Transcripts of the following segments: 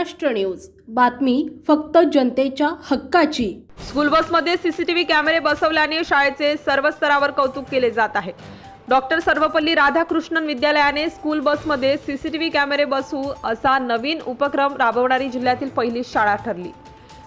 Maharashtra news. बातमी फक्त जनतेच्या हक्काची. स्कूल बसमध्ये सीसीटीव्ही कॅमेरे बसवल्याने शाळेचे सर्व स्तरावर कौतुक केले जात आहे. डॉक्टर सर्वपल्ली राधाकृष्णन विद्यालयाने स्कूल बसमध्ये सीसीटीव्ही कॅमेरे बसवू असा नवीन उपक्रम राबवणारी जिल्ह्यातील पहिली शाळा ठरली.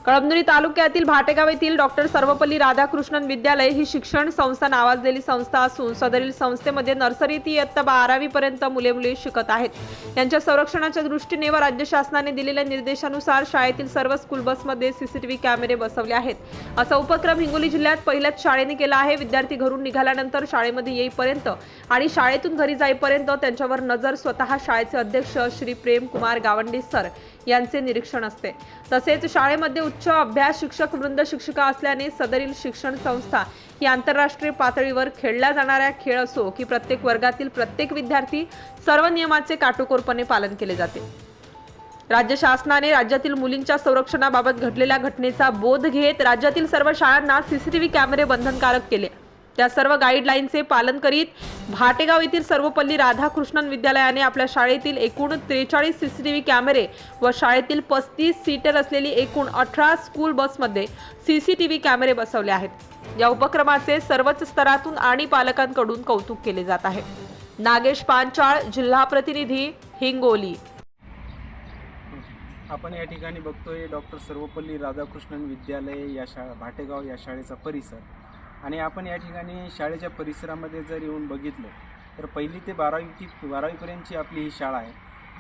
कळमनुरी तालुक्यातील भाटेगाव येथील डॉक्टर सर्वपल्ली राधाकृष्णन विद्यालय ही शिक्षण संस्था नावाजलेली संस्था असून सदरील संस्थेमध्ये नर्सरी ती इयत्ता बारावी पर्यंत मुले मुली शिकत आहेत. यांच्या संरक्षणाच्या दृष्टीने व राज्य शासनाने दिलेल्या निर्देशानुसार शाळेतील सर्व स्कूल बसमध्ये सीसीटीव्ही कॅमेरे बसवले आहेत. असा उपक्रम हिंगोली जिल्ह्यात पहिल्याच शाळेने केला आहे. विद्यार्थी घरून निघाल्यानंतर शाळेमध्ये येईपर्यंत आणि शाळेतून घरी जाईपर्यंत त्यांच्यावर नजर स्वतः शाळेचे अध्यक्ष श्री प्रेम कुमार गावंडे सर यांचे निरीक्षण असते. तसेच शाळेमध्ये उच्च अभ्यास शिक्षक वृंद शिक्षिका असल्याने सदरील शिक्षण संस्था ही आंतरराष्ट्रीय पातळीवर खेळल्या जाणाऱ्या खेळ असो की प्रत्येक वर्गातील प्रत्येक विद्यार्थी सर्व नियमाचे काटोकोरपणे पालन केले जाते. राज्य शासनाने राज्यातील मुलींच्या संरक्षणाबाबत घडलेल्या घटनेचा बोध घेत राज्यातील सर्व शाळांना सीसीटीव्ही कॅमेरे बंधनकारक केले. त्या सर्व गाईडलाईनचे पालन करीत भाटेगाव येथील सर्वपल्ली राधाकृष्णन विद्यालयाने आपल्या शाळेतील एकूण त्रेचाळीस सीसीटीव्ही कॅमेरे व शाळेतील पस्तीस सीटर असलेली एकूण अठरा स्कूल बसमध्ये सीसीटीव्ही कॅमेरे बसवले आहेत. या उपक्रमाचे सर्वच स्तरातून आणि पालकांकडून कौतुक केले जात आहे. नागेश पांचाळ जिल्हा प्रतिनिधी हिंगोली. आपण या ठिकाणी बघतोय डॉक्टर सर्वपल्ली राधाकृष्णन विद्यालय या शाळा भाटेगाव या शाळेचा परिसर. आणि आपण या ठिकाणी शाळेच्या परिसरामध्ये जर येऊन बघितलं तर पहिली ते बारावी ती बारावीपर्यंतची आपली ही शाळा आहे.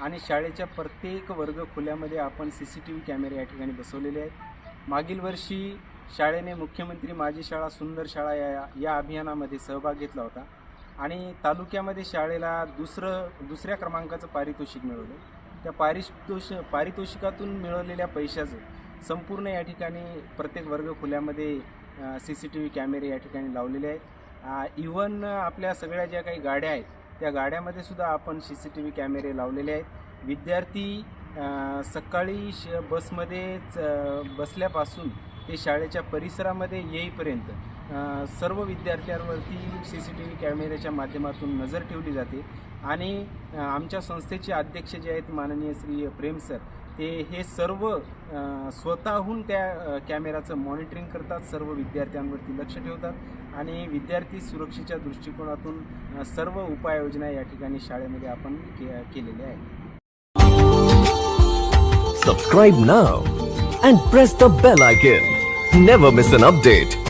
आणि शाळेच्या प्रत्येक वर्गखोल्यामध्ये आपण सी सी टी व्ही कॅमेरे या ठिकाणी बसवलेले आहेत. मागील वर्षी शाळेने मुख्यमंत्री माझी शाळा सुंदर शाळा या या अभियानामध्ये सहभाग घेतला होता. आणि तालुक्यामध्ये शाळेला दुसरं दुसऱ्या क्रमांकाचं पारितोषिक मिळवलं. त्या पारितोष पारितोषिकातून मिळवलेल्या पैशाचं संपूर्ण या ठिकाणी प्रत्येक वर्गखोल्यामध्ये सी सी टी व्ही कॅमेरे या ठिकाणी लावलेले आहेत. इवन आपल्या सगळ्या ज्या काही गाड्या आहेत त्या गाड्यामध्ये सुद्धा आपण सी सी टी व्ही कॅमेरे लावलेले आहेत. विद्यार्थी सकाळी श बसमध्येच बसल्यापासून ते शाळेच्या परिसरामध्ये येईपर्यंत सर्व विद्यार्थ्यांवरती सी सी टी व्ही कॅमेऱ्याच्या माध्यमातून नजर ठेवली जाते. आणि आमच्या संस्थेचे अध्यक्ष जे आहेत माननीय श्री प्रेम सर ते हे सर्व स्वतःहून त्या कॅमेराचं मॉनिटरिंग करतात सर्व विद्यार्थ्यांवरती लक्ष ठेवतात आणि विद्यार्थी सुरक्षेच्या दृष्टिकोनातून सर्व उपाययोजना या ठिकाणी शाळेमध्ये आपण के केलेल्या आहेत. Subscribe now and press the bell icon never miss an update